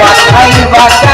বাসায় বাসায়